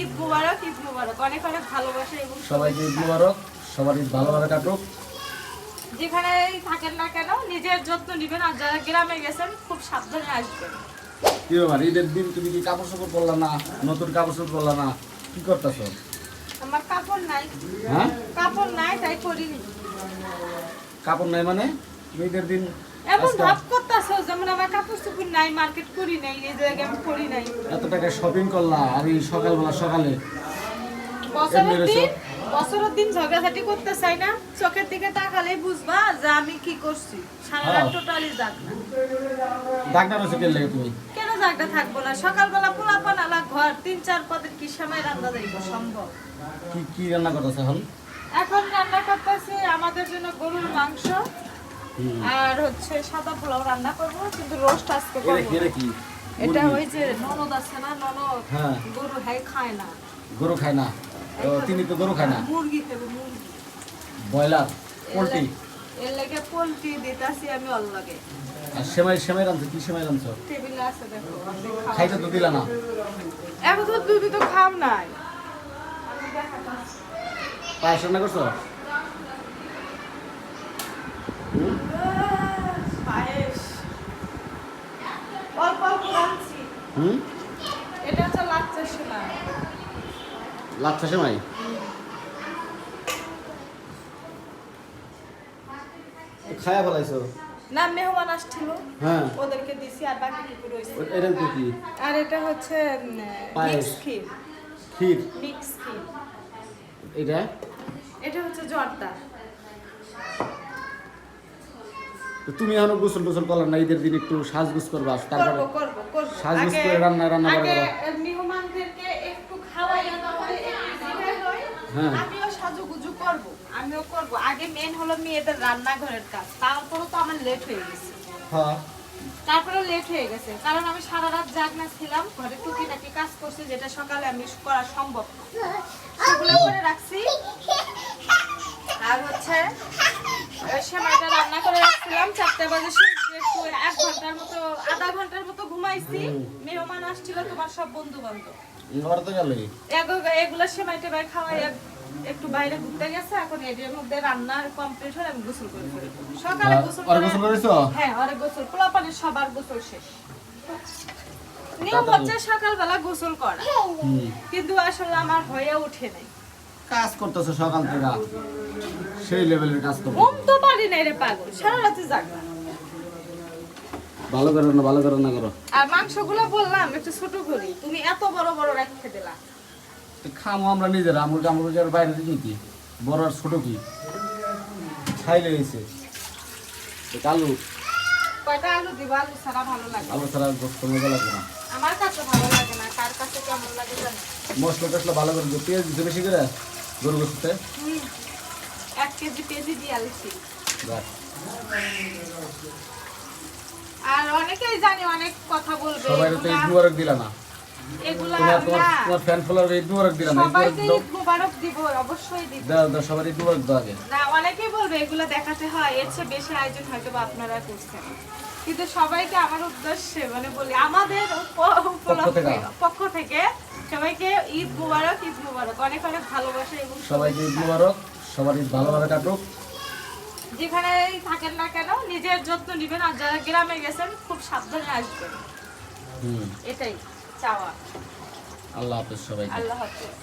ঈদ মুবারক ঈদ মুবারক। অনেক অনেক ভালোবাসা এবং সবাইকে ঈদ মুবারক। সবার ঈদ ভালোভাবে কাটুক। যেখানে থাকেন না কেন নিজের যত্ন নেবেন আর যারা গ্রামে গেছেন খুব সাবধানে আসবেন। কি ব্যাপার? ঈদের দিন তুমি কি কাপড় চোপড় পরলা না? নতুন কাপড় চোপড় পরলা না? কি করতেছ? আমার কাপড় নাই। হ্যাঁ? কাপড় নাই তাই করিনি কাপড় নাই মানে? ঈদের দিন এমন ভাব করতেছো? যেমন আমার কাপড় চোপড় নাই মার্কেট করি নাই এই জায়গায় আমি করি নাই। এত টাকা শপিং করলা আর সকালবেলা সকালে। বছরের দিন বছরের দিন ঝগড়াঝাটি করতে চাই না চোখের দিকে তাকালেই বুঝবা যে আমি কি করছি। সারা রাত হ্যাঁ। টোটালি যাক না। ডাক্তার হচ্ছে কে লেগে তুমি? কেন জাগটা থাকব না? সকালবেলা পোলা পানালা ঘর তিন চার পদের কি সময় রান্না যাইব সম্ভব। কি কি রান্না করতেছ এখন? এখন রান্না করতেছি আমাদের জন্য গরুর মাংস। আর হচ্ছে সাদা পোলাও রান্না করব কিন্তু রোস্ট আজকে করব এটা ওই যে ননদ আছে না ননদ হ্যাঁ। গরু হ্যাঁ খায় না। গরু খায় না? তিনি তো গরু খায় না? মুরগি খাবে মুরগি। Broiler poultry? এর লাগে পোলট্রি দিতাছি আমি অল লাগে। আর সেমাই সেমাই রাঁধছো কি সেমাই রাঁধছো? টেবিলে আছে দেখো। খাইতে তো দিলা না। এখন তো দুধ তো খাও নাই। পায়েস রান্না করছ হুম? পায়েস অল্প অল্প রাঁধছি হুম? এটা হচ্ছে লাচ্চা সেমাই। খায়া ফেলাইছো? না মেহমান আসছিল। হ্যাঁ। ওদেরকে দিছি আর বাকিটুকু রয়েছে। এটা তো কি? আর এটা হচ্ছে। মিক্স ক্ষীর। ক্ষীর? মিক্স ক্ষীর। এটা? এটা হচ্ছে জর্দা। তো তুমি এখনও গোসল টোসল করলাম না ঈদের দিন একটু সাজগুজ করবা তারপরে করব করে রান্না- রান্না করা। একটু খাওয়াইয়া হ্যাঁ। সাজুগুজু করব আমিও করব। আগে মেন হলো মেয়েদের রান্নাঘরের কাজ তো আমার লেট হয়ে গেছে। হ্যাঁ। তারপরে লেট হয়ে গেছে কারণ আমি সারা রাত জাগনা ছিলাম ঘরে টুকিটাকি কাজ করছি যেটা সকালে আমি করা সম্ভব না। সেগুলো করে রাখছি। আর হচ্ছে ওই সময়টা রান্না করে রাখছিলাম চারটে বাজে একটু এক ঘণ্টার মতো আধা ঘণ্টার মতো ঘুমাইছি। মেহমান আসছিল তোমার সব বন্ধু বান্ধব ঘরে তো গেলে এগুলো সেমাই টেমাই খাওয়াই একটু বাইরে ঘুরতে গেছে এখন এর মধ্যে রান্না কমপ্লিট হলে আমি গোসল করে সকালে গোসল করে গোসল করেছ? হ্যাঁ গোসল সবার গোসল শেষ। নিয়ম তাড়াতাড়ি। হচ্ছে সকালবেলা গোসল করা। কিন্তু আসলে আমার হয়ে ওঠে নাই। কাজ করতেছে সকাল থেকে। সেই লেভেলের কাজ করব ঘুম তো পারি নাই রে পাগল সারা রাতে জাগবা ভালো করো না ভালো করো না করো। আর মাংসগুলো বললাম একটু ছোট করি। তুমি এত বড় বড় রেখে দিলা। তো খামো আমরা নিজেরা আমুর কামড় যার বাইরে দিকে কি? বড় আর ছোট কি? খাইলে হয়েছে। তো কালু কয়টা আলু দিবা? আলু ছাড়া ভালো লাগে আলু ছাড়া গোস্ত মজা লাগবে না। আমার কাছে ভালো লাগে না কার কাছে কেমন লাগে জানি? মশলা টসলা ভালো করে পেঁয়াজ দিতে বেশি করে? গরু গোস্তে হুম। এক কেজি পেঁয়াজি দিয়ে আলছি আর অনেকেই জানি অনেক কথা বলবে সবাই তো ঈদ মুবারক দিলা না। এগুলা তোমার ফ্যান ফলোয়ার ঈদ মুবারক দিলা না? মুবারক সবাইকে ঈদ মুবারক দিব অবশ্যই দিব। দাও দাও সবার ঈদ মুবারক দাও আগে। না অনেকেই বলবে এগুলো দেখাতে হয় এর চেয়ে বেশি আয়োজন হয়তো আপনারা করছেন। কিন্তু সবাইকে আমার উদ্দেশ্যে মানে বলি আমাদের পক্ষ থেকে সবাইকে ঈদ মুবারক ঈদ মুবারক। অনেক অনেক ভালোবাসা এবং সবাইকে ঈদ মুবারক সবার ঈদ ভালোভাবে কাটুক। যেখানে থাকেন না কেন নিজের যত্ন নেবেন আর যারা গ্রামে গেছেন খুব সাবধানে আসবেন। এটাই চাওয়া। আল্লাহ হাফেজ সবাইকে। আল্লাহ হাফেজ।